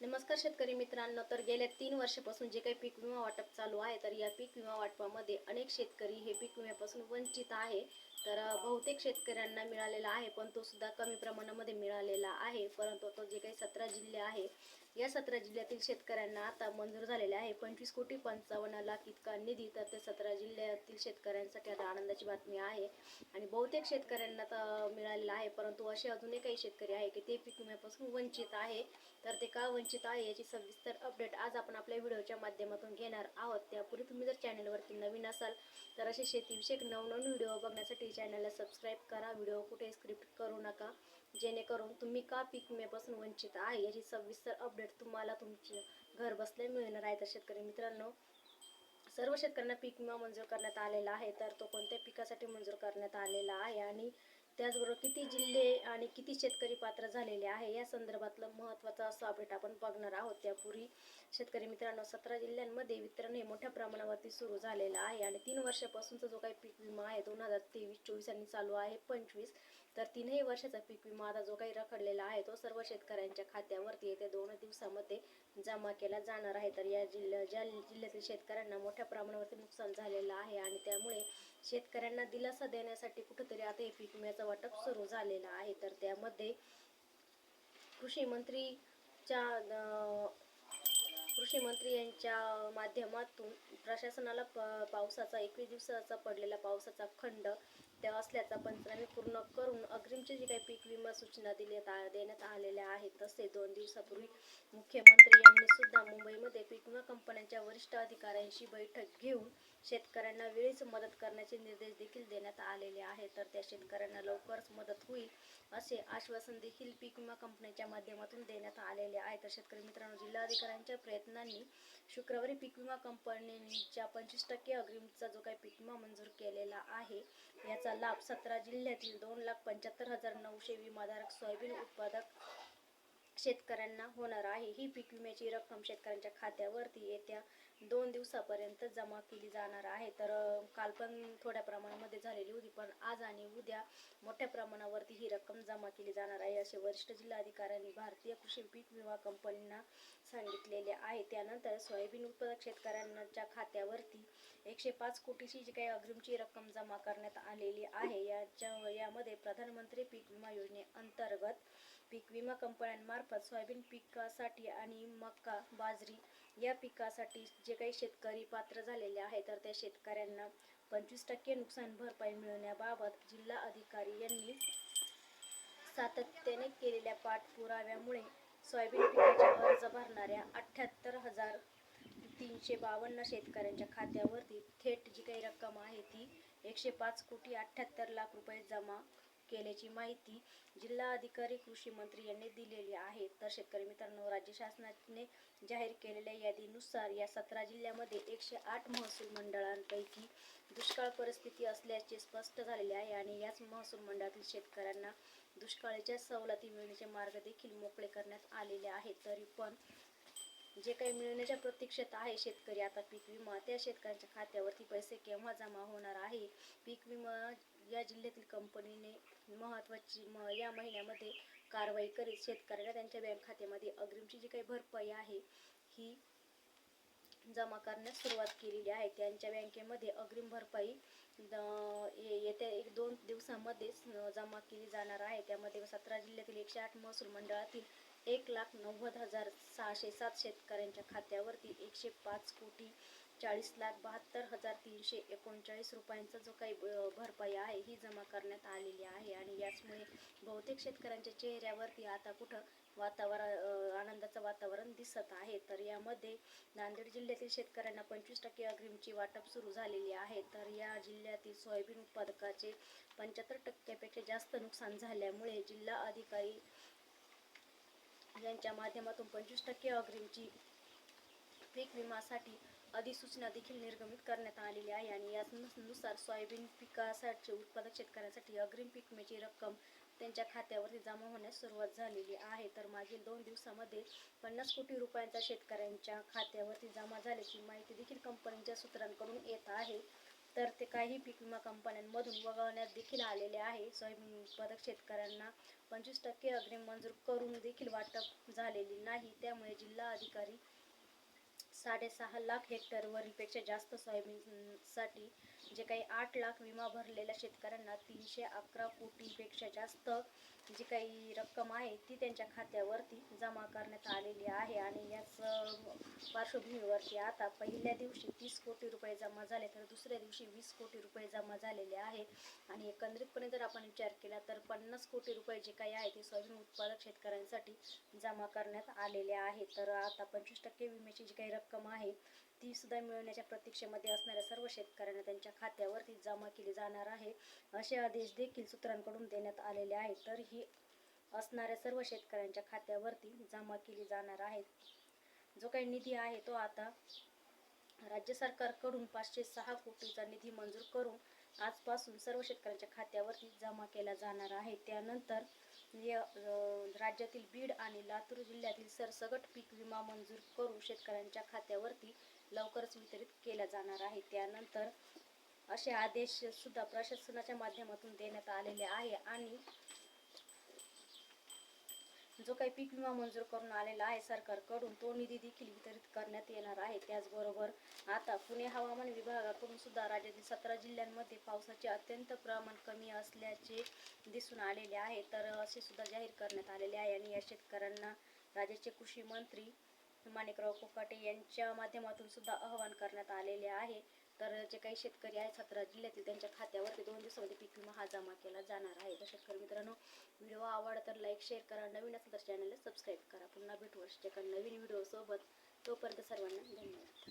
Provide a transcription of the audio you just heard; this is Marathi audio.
नमस्कार शेतकरी मित्रांनो. तर गेल्या तीन वर्षापासून जे काही पीक विमा वाटप चालू आहे तर या पीक विमा वाटपामध्ये अनेक शेतकरी हे पीक विम्यापासून वंचित आहे. तर बहुतेक शेतकऱ्यांना मिळालेला आहे पण तो सुद्धा कमी प्रमाणामध्ये मिळालेला आहे. परंतु तो जे काही सतरा जिल्हे आहे या सतरा जिल्ह्यातील शेतकऱ्यांना आता मंजूर झालेले आहे. पंचवीस कोटी पंचावन्न लाख इतका निधी तर ते सतरा जिल्ह्यातील शेतकऱ्यांसाठी आता आनंदाची बातमी आहे. आणि बहुतेक शेतकऱ्यांना तर मिळालेला आहे परंतु असे अजूनही काही शेतकरी आहे की ते पीक विम्यापासून वंचित आहे. तर ते का वंचित आहे याची सविस्तर अपडेट आज आपण आपल्या व्हिडिओच्या माध्यमातून घेणार आहोत. त्यापूर्वी तुम्ही जर चॅनलवरती नवीन असाल तर असे शेतीविषयक नवनवीन व्हिडिओ बघण्यासाठी चॅनलला सबस्क्राईब करा व्हिडिओ कुठे स्क्रिप्ट करू नका. जेणेकरून तुम्ही का पीक विम्यापासून वंचित आहे याची सविस्तर अपडेट तुम्हाला तुमच्या घर बसल्या मिळणार आहे. तर शेतकरी मित्रांनो सर्व शेतकऱ्यांना पीक विमा मंजूर करण्यात आलेला आहे. तर तो कोणत्या पिकासाठी मंजूर करण्यात आलेला आहे? आणि त्याचबरोबर किती जिल्हे आणि किती शेतकरी पात्र झालेले आहे या संदर्भातलं महत्त्वाचं असं अपडेट आपण बघणार आहोत. त्यापूर्वी शेतकरी मित्रांनो सतरा जिल्ह्यांमध्ये वितरण हे मोठ्या प्रमाणावरती सुरू झालेलं आहे आणि तीन वर्षापासूनचा जो काही पीक विमा आहे दोन हजार तेवीस चोवीस आणि चालू आहे पंचवीस तर तीनही वर्षाचा पीक विमा आता जो काही रखडलेला आहे तो सर्व शेतकऱ्यांच्या खात्यावरती येत्या दोन दिवसामध्ये जमा केला जाणार आहे. तर या जिल्ह्या ज्या जिल्ह्यातील शेतकऱ्यांना मोठ्या प्रमाणावरती नुकसान झालेलं आहे आणि त्यामुळे शेतकऱ्यांना दिलासा देण्यासाठी कुठेतरी आता हे पीक विम्याचं वाटप सुरू झालेलं आहे. तर त्यामध्ये कृषी मंत्रीच्या कृषी मंत्री यांच्या माध्यमातून प्रशासनाला प पावसाचा एकवीस दिवसाचा पडलेला पावसाचा खंड त्या असल्याचा पंचनामे पूर्ण करून अग्रिमचे जे काही पीक विमा सूचना दिल्यात देण्यात आलेल्या आहेत तसे दोन दिवसापूर्वी मुख्यमंत्री यांनी सुद्धा मुंबईमध्ये पीक विमा कंपन्यांच्या वरिष्ठ अधिकाऱ्यांशी बैठक घेऊन शेतकऱ्यांना वेळीच मदत करण्याचे निर्देश देखील देण्यात आलेले आहेत. तर त्या शेतकऱ्यांना लवकरच मदत होईल असे आश्वासन देखील पीक विमा कंपन्यांच्या माध्यमातून देण्यात आलेले आहे. तर शेतकरी मित्रांनो जिल्हाधिकाऱ्यांच्या प्रयत्नांनी शुक्रवारी पीक विमा कंपन्यांच्या पंचवीस टक्के अग्रिमचा जो काही पीक विमा मंजूर केलेला आहे याचा लाभ सतरा जिल्ह्यातील दोन लाख पंच्याहत्तर हजार नऊशे विमाधारक सोयाबीन उत्पादक शेतकऱ्यांना होणार आहे. ही पीक विम्याची रक्कम शेतकऱ्यांच्या खात्यावरती येत्या दोन दिवसापर्यंत जमा केली जाणार आहे. तर काल पण थोड्या प्रमाणामध्ये झालेली होती पण आज आणि उद्या मोठ्या प्रमाणावरती ही रक्कम जमा केली जाणार आहे असे वरिष्ठ जिल्हाधिकाऱ्यांनी भारतीय कृषी पीक विमा कंपनींना सांगितलेले आहे. त्यानंतर सोयाबीन उत्पादक शेतकऱ्यांच्या खात्यावरती एकशे पाच कोटीची जी काही अग्रिमची रक्कम जमा करण्यात आलेली आहे याच्या यामध्ये प्रधानमंत्री पीक विमा योजनेअंतर्गत पीक विमा कंपन्यांमार्फत सोयाबीन पिकासाठी आणि मका बाजरी या पिकासाठी जे काही शेतकरी पात्र झालेले आहे तर त्या शेतकऱ्यांना पंचवीस टक्के नुकसान भरपाई मिळवण्याबाबत जिल्हा अधिकारी यांनी सातत्याने केलेल्या पाठपुराव्यामुळे सोयाबीन पिकाचे अर्ज भरणाऱ्या अठ्ठ्याहत्तर हजार तीनशे बावन्न शेतकऱ्यांच्या खात्यावरती थेट जी काही रक्कम आहे ती एकशे पाच कोटी अठ्ठ्याहत्तर लाख रुपये जमा केल्याची माहिती जिल्हा अधिकारी कृषी मंत्री यांनी दिलेली आहे. तर शेतकरी मित्रांनो राज्य शासनाने जाहीर केलेल्या यादीनुसार या सतरा जिल्ह्यामध्ये एकशे आठ महसूल मंडळांपैकी दुष्काळ परिस्थिती असल्याचे स्पष्ट झालेले आहे आणि याच महसूल मंडळातील शेतकऱ्यांना दुष्काळाच्या सवलती मिळण्याचे मार्ग देखील मोकळे करण्यात आलेले आहेत. तरी पण जे काही मिळण्याच्या प्रतीक्षेत आहे शेतकरी आता पीक विमा त्या शेतकऱ्यांच्या खात्यावरती पैसे केव्हा जमा होणार आहे? पीक विमा या जिल्ह्यातील कंपनीने महत्वाची म या महिन्यामध्ये कारवाई करीत शेतकऱ्यांना त्यांच्या बँक खात्यामध्ये अग्रिमची जी काही भरपाई आहे ही जमा करण्यास सुरुवात केलेली आहे. त्यांच्या बँकेमध्ये अग्रिम भरपाई ये- येत्या एक दोन दिवसामध्येच जमा केली जाणार आहे. त्यामध्ये सतरा जिल्ह्यातील एकशे आठ महसूल मंडळातील एक लाख नव्वद हजार सहाशे सात शेतकऱ्यांच्या खात्यावरती एकशे पाच कोटी चाळीस लाख बहात्तर हजार तीनशे एकोणचाळीस रुपयांचा जो काही भरपाई आहे ही जमा करण्यात आलेली आहे. आणि याचमुळे बहुतेक शेतकऱ्यांच्या चेहऱ्यावरती आता कुठं वातावरण आनंदाचं वातावरण दिसत आहे. तर यामध्ये नांदेड जिल्ह्यातील शेतकऱ्यांना पंचवीस टक्के अग्रिमची वाटप सुरू झालेली आहे. तर या जिल्ह्यातील सोयाबीन उत्पादकाचे पंच्याहत्तर टक्क्यापेक्षा जास्त नुकसान झाल्यामुळे जिल्हा अधिकारी यांच्या माध्यमातून पंचवीस टक्के अग्रिमची पीक विमासाठी अधिसूचना देखील निर्गमित करण्यात आलेली आहे आणि यानुसार सोयाबीन पिकासाठी उत्पादक शेतकऱ्यांसाठी अग्रिम पीक विम्याची रक्कम त्यांच्या खात्यावरती जमा होण्यास सुरुवात झालेली आहे. तर मागील दोन दिवसामध्ये पन्नास कोटी रुपयांचा शेतकऱ्यांच्या खात्यावरती जमा झाल्याची माहिती देखील कंपनीच्या सूत्रांकडून येत आहे. तर ते काही पीक विमा कंपन्यांमधून वगळण्यात देखील आलेले आहे. सोयाबीन उत्पादक शेतकऱ्यांना पंचवीस टक्के अग्रिम मंजूर करून देखील वाटप झालेली नाही. त्यामुळे जिल्हा अधिकारी साडेसहा लाख हेक्टरवरीलपेक्षा जास्त सोयाबीनसाठी जे काही आठ लाख विमा भरलेल्या शेतकऱ्यांना तीनशे अकरा कोटीपेक्षा जास्त जी काही रक्कम आहे ती त्यांच्या खात्यावरती जमा करण्यात आलेली आहे. आणि याच पार्श्वभूमीवरती आता पहिल्या दिवशी तीस कोटी रुपये जमा झाले तर दुसऱ्या दिवशी वीस कोटी रुपये जमा झालेले आहे. आणि एकंदरीतपणे जर आपण विचार केला तर पन्नास कोटी रुपये जे काही आहे ते सोयाबीन उत्पादक शेतकऱ्यांसाठी जमा करण्यात आलेले आहे. तर आता पंचवीस टक्के विम्याची जी काही रक्कम आहे ती सुद्धा मिळवण्याच्या प्रतीक्षेमध्ये असणाऱ्या सर्व शेतकऱ्यांना त्यांच्या खात्यावरती जमा केली जाणार आहे. असे आदेश देखील सूत्रांकडून देण्यात आलेले आहेत. तर ही असणाऱ्या सर्व शेतकऱ्यांच्या खात्यावरती जमा केली जाणार आहेत जो काही निधी आहे तो आता राज्य सरकारकडून पाचशे सहा कोटीचा निधी मंजूर करून आजपासून सर्व शेतकऱ्यांच्या खात्यावरती जमा केला जाणार आहे. त्यानंतर राज्यातील बीड आणि लातूर जिल्ह्यातील सरसगट पीक विमा मंजूर करून शेतकऱ्यांच्या खात्यावरती लवकरच वितरित केला जाणार आहे. त्यानंतर असे आदेश सुद्धा प्रशासनाच्या माध्यमातून देण्यात आलेले आहे आणि जो काही पीक विमा मंजूर करून आलेला आहे सरकारकडून तो निधी देखील वितरित करण्यात येणार आहे. त्याचबरोबर आता पुणे हवामान विभागाकडून सुद्धा राज्यातील सतरा जिल्ह्यांमध्ये पावसाचे अत्यंत प्रमाण कमी असल्याचे दिसून आलेले आहे. तर असे सुद्धा जाहीर करण्यात आलेले आहे आणि या शेतकऱ्यांना राज्याचे कृषी मंत्री माणिकराव कोकाटे यांच्या माध्यमातून सुद्धा आवाहन करण्यात आलेले आहे. तर जे काही शेतकरी आहेत सतरा जिल्ह्यातील त्यांच्या खात्यावर म्हणजे दिवसामध्ये पीक विमा हा जमा केला जाणार आहे. तर शेतकरी मित्रांनो व्हिडिओ आवडला तर लाईक शेअर करा. नवीन असेल तर चॅनलला सबस्क्राईब करा. पुन्हा भेटू अशा नवीन व्हिडिओसोबत तोपर्यंत सर्वांना धन्यवाद.